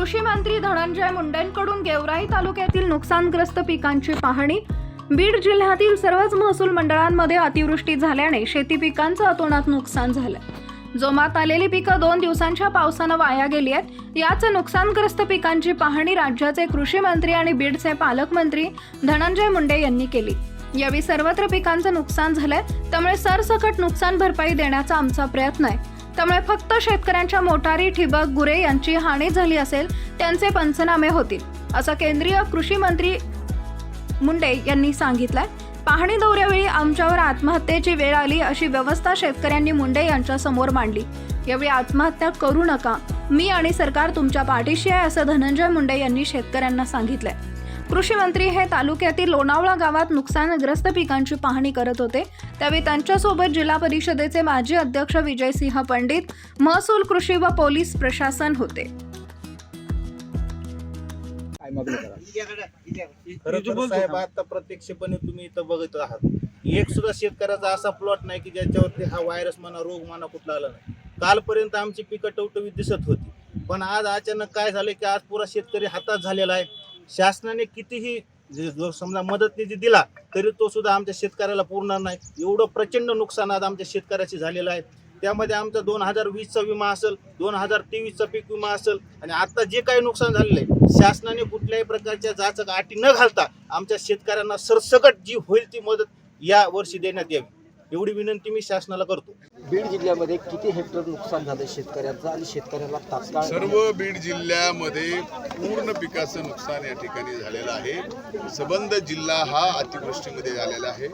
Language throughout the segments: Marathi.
कृषी मंत्री धनंजय मुंडेंकडून गेवराई तालुक्यातील नुकसानग्रस्त पिकांची पाहणी. बीड जिल्ह्यातील सर्वच महसूल मंडळांमध्ये अतिवृष्टी झाल्याने शेती पिकांचं अतोनात नुकसान झालं. जोमात आलेली पिकं दोन दिवसांच्या पावसानं वाया गेली आहेत. याच नुकसानग्रस्त पिकांची पाहणी राज्याचे कृषी मंत्री आणि बीडचे पालकमंत्री धनंजय मुंडे यांनी केली. यावेळी सर्वत्र पिकांचं नुकसान झालंय. त्यामुळे सरसकट नुकसान भरपाई देण्याचा आमचा प्रयत्न आहे. त्यामुळे फक्त शेतकऱ्यांच्या मोटारी ठिबक गुरे यांची हानी झाली असेल त्यांचे पंचनामे होतील असं केंद्रीय कृषी मंत्री मुंडे यांनी सांगितलंय. पाहणी दौऱ्यावेळी आमच्यावर आत्महत्येची वेळ आली अशी व्यवस्था शेतकऱ्यांनी मुंडे यांच्या समोर मांडली. यावेळी आत्महत्या करू नका. मी आणि सरकार तुमच्या पाठीशी आहे असं धनंजय मुंडे यांनी शेतकऱ्यांना सांगितलंय. कृषी मंत्री हे तालुक्यातील लोणावळा गावात नुकसानग्रस्त पिकांची पाहणी करत होते. त्यावेळी त्यांच्यासोबत जिल्हा परिषदेचे माजी अध्यक्ष विजयसिंह पंडित महसूल कृषी व पोलीस प्रशासन होते. साहेब आता प्रत्यक्षपणे तुम्ही इथं बघत आहात. एक सुद्धा शेतकऱ्याचा असा प्लॉट नाही की ज्याच्यावरती हा व्हायरस म्हणा रोग म्हणा कुठला आला नाही. कालपर्यंत आमची पिकं टवटवीत दिसत होती. पण आज अचानक काय झालं की आज पुरा शेतकरी हातात झालेला आहे. शासनाने कितीही जो समजा मदत निधी दिला तरी तो सुद्धा आमच्या शेतकऱ्याला पुरणार नाही. एवढं प्रचंड नुकसान आज आमच्या शेतकऱ्याचे झालेलं आहे. त्यामध्ये आमचा दोन हजार वीसचा विमा असेल दोन हजार तेवीसचा पीक विमा असेल आणि आता जे काही नुकसान झालेलं आहे शासनाने कुठल्याही प्रकारच्या जाचक अटी न घालता आमच्या शेतकऱ्यांना सरसकट जी होईल ती मदत या वर्षी देण्यात यावी. एवढी विनंती मी शासनाला करतो. बीड जिल्ह्यामध्ये किती हेक्टर नुकसान झालं शेतकऱ्यांचं आणि शेतकऱ्याला तात्काळ सर्व बीड जिल्ह्यामध्ये पूर्ण पिकाचं नुकसान या ठिकाणी झालेलं आहे. सबंध जिल्हा हा अतिवृष्टीमध्ये झालेला आहे.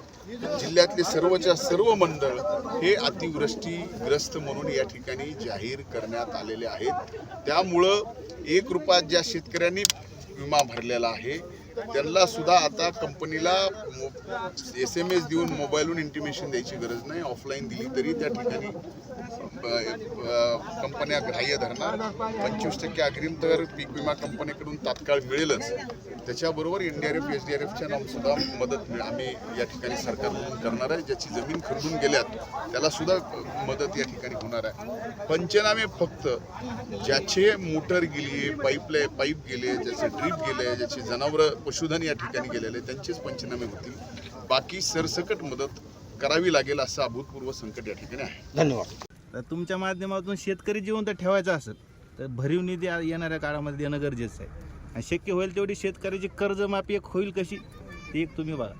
जिल्ह्यातले सर्वच्या सर्व मंडळ हे अतिवृष्टीग्रस्त म्हणून या ठिकाणी जाहीर करण्यात आलेले आहेत. त्यामुळं एक रुपयात ज्या शेतकऱ्यांनी विमा भरलेला आहे त्यांना सुद्धा आता कंपनीला एस एम एस देऊन मोबाईलवरून इंटिमेशन द्यायची गरज नाही. ऑफलाईन दिली तरी त्या ठिकाणी कंपन्या ग्राह्य धरणार. पंचवीस टक्के अग्रिम तर पीक विमा कंपनीकडून तात्काळ मिळेलच. त्याच्याबरोबर N D R F S D R एफच्या नाम सुद्धा मदत मिळ आम्ही या ठिकाणी सरकारकडून करणार आहे. ज्याची जमीन खरेदून गेल्यात त्याला सुद्धा मदत या ठिकाणी होणार आहे. पंचनामे फक्त ज्याचे मोटर गेली पाईपला पाईप गेले ज्याचे ड्रीप गेले ज्याचे जनावरं पशुधन या ठिकाणी गेलेले त्यांचेच पंचनामे होतील. बाकी सरसकट मदत करावी लागेल असं अभूतपूर्व संकट या ठिकाणी आहे. धन्यवाद. तर तुमच्या माध्यमातून शेतकरी जिवंत ठेवायचा असेल तर भरीव निधी आ- येणाऱ्या काळामध्ये देणं गरजेचं आहे. आणि शक्य होईल तेवढी शेतकऱ्याची कर्जमाफी एक होईल कशी ती एक तुम्ही बघा.